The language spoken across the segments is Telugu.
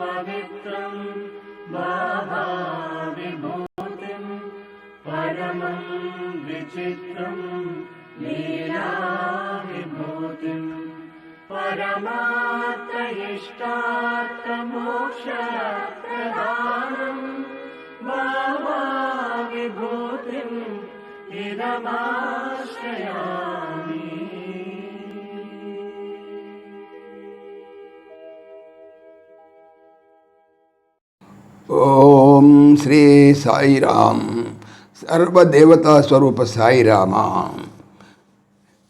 पवित्रम् बाहा परमम् विचित्रम् लीलाविभूतिम् विभूतिम् परमात्र इदमाश्रया ఓం శ్రీ సాయిరామ్. సర్వదేవతా స్వరూప సాయిరామ.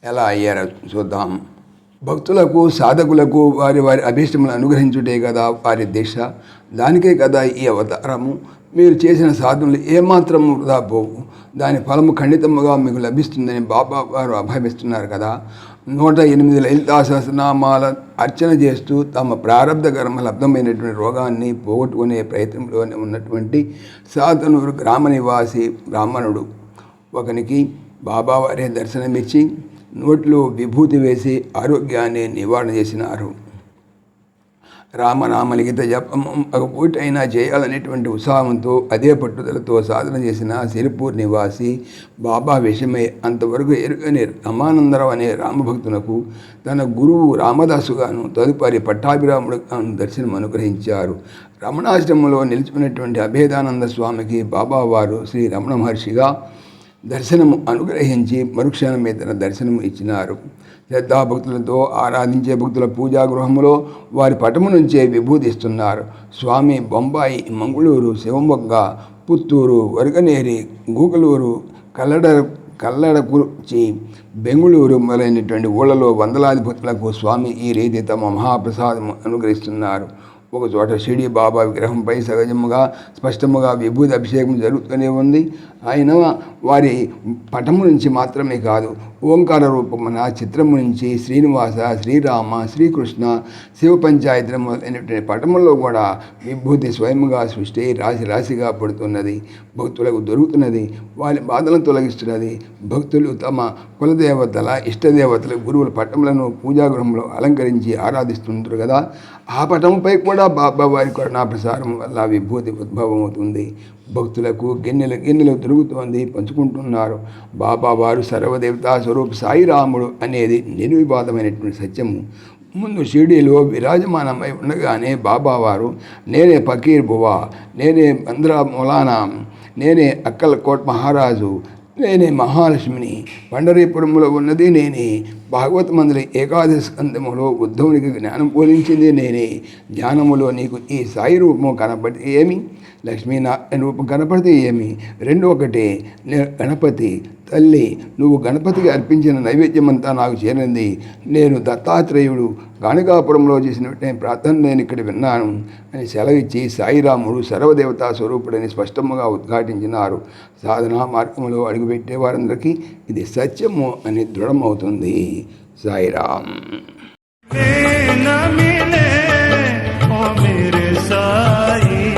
ఎలా అయ్యారో చూద్దాం. భక్తులకు సాధకులకు వారి వారి అభీష్టములను అనుగ్రహించుటే కదా వారి దీక్ష. దానికే కదా ఈ అవతారము. మీరు చేసిన సాధనలు ఏమాత్రం వృధా పోవు. దాని ఫలము ఖండితముగా మీకు లభిస్తుందని బాబా వారు అభావిస్తున్నారు కదా. నూట ఎనిమిది లలితా సహస్రనామాల అర్చన చేస్తూ తమ ప్రారంభ కర్మ లబ్ధమైనటువంటి రోగాన్ని పోగొట్టుకునే ప్రయత్నంలోనే ఉన్నటువంటి సాతనూరు గ్రామ నివాసి బ్రాహ్మణుడు. ఒకనికి బాబావారే దర్శనమిచ్చి నోట్లో విభూతి వేసి ఆరోగ్యాన్ని నివారణ చేసినారు. రామనామలిగిత జపం ఒక పూటైనా చేయాలనేటువంటి ఉత్సాహంతో అదే పట్టుదలతో సాధన చేసిన సిరిపూర్ నివాసి బాబా విషయమై అంతవరకు ఎరుగని రమానందరావు అనే రామభక్తునకు తన గురువు రామదాసుగాను తదుపరి పట్టాభిరాముడుగాను దర్శనం అనుగ్రహించారు. రమణాశ్రమంలో నిలిచిపోయినటువంటి అభేదానంద స్వామికి బాబా వారు శ్రీ రమణ మహర్షిగా దర్శనము అనుగ్రహించి మరుక్షణం మీద దర్శనము ఇచ్చినారు. శ్రద్ధాభక్తులతో ఆరాధించే భక్తుల పూజా గృహములో వారి పటము నుంచే విభూతిస్తున్నారు స్వామి బొంబాయి మంగళూరు శివమొగ్గ పుత్తూరు వరగనేరి గూకలూరు కల్లడ కల్లడకుర్చి బెంగుళూరు మొదలైనటువంటి ఊళ్ళలో వందలాది భక్తులకు స్వామి ఈ రీతి తమ మహాప్రసాదం అనుగ్రహిస్తున్నారు. ఒక చోట షిడి బాబా విగ్రహంపై సహజముగా స్పష్టముగా విభూతి అభిషేకం జరుగుతూనే ఉంది. ఆయన వారి పటము నుంచి మాత్రమే కాదు ఓంకార రూపమున చిత్రము నుంచి శ్రీనివాస శ్రీరామ శ్రీకృష్ణ శివ పంచాయతీ మొదలైనటువంటి పటముల్లో కూడా విభూతి స్వయముగా సృష్టి రాశి రాశిగా పడుతున్నది. భక్తులకు దొరుకుతున్నది వారి బాధలను తొలగిస్తున్నది. భక్తులు తమ కులదేవతల ఇష్టదేవతల గురువుల పటములను పూజాగృహంలో అలంకరించి ఆరాధిస్తుంటారు కదా. ఆ పటంపై కూడా బాబా వారి కరుణా ప్రసారం వల్ల విభూతి ఉద్భవం అవుతుంది భక్తులకు గిన్నెలు గిన్నెలు దొరుకుతోంది పంచుకుంటున్నారు. బాబా వారు సర్వదేవతా స్వరూప్ సాయిరాముడు అనేది నిర్వివాదమైనటువంటి సత్యము. ముందు షిరిడీలో విరాజమానమై ఉండగానే బాబావారు నేనే ఫకీర్ బువా నేనే బంద్రా మౌలానా నేనే అక్కల కోట్ మహారాజు నేనే మహాలక్ష్మిని పండరీపురంలో ఉన్నది నేనే భాగవత మందుల ఏకాదశి స్కందములో ఉద్ధవునికి జ్ఞానం పోలించింది నేనే. జ్ఞానములో నీకు ఈ సాయి రూపము కనపడితే ఏమి? లక్ష్మీనారాయణ రూపం కనపడితే ఏమి? రెండు ఒకటే గణపతి తల్లి నువ్వు గణపతికి అర్పించిన నైవేద్యమంతా నాకు చేరింది. నేను దత్తాత్రేయుడు గాణికాపురంలో చేసినట్టే ప్రార్థన నేను ఇక్కడ విన్నాను అని సెలవిచ్చి సాయిరాముడు సర్వదేవతా స్వరూపుడని స్పష్టముగా ఉద్ఘాటించినారు. సాధనా మార్గంలో అడుగుపెట్టే వారందరికీ ఇది సత్యము అని దృఢమవుతుంది. సాయిరామ్. సాయి.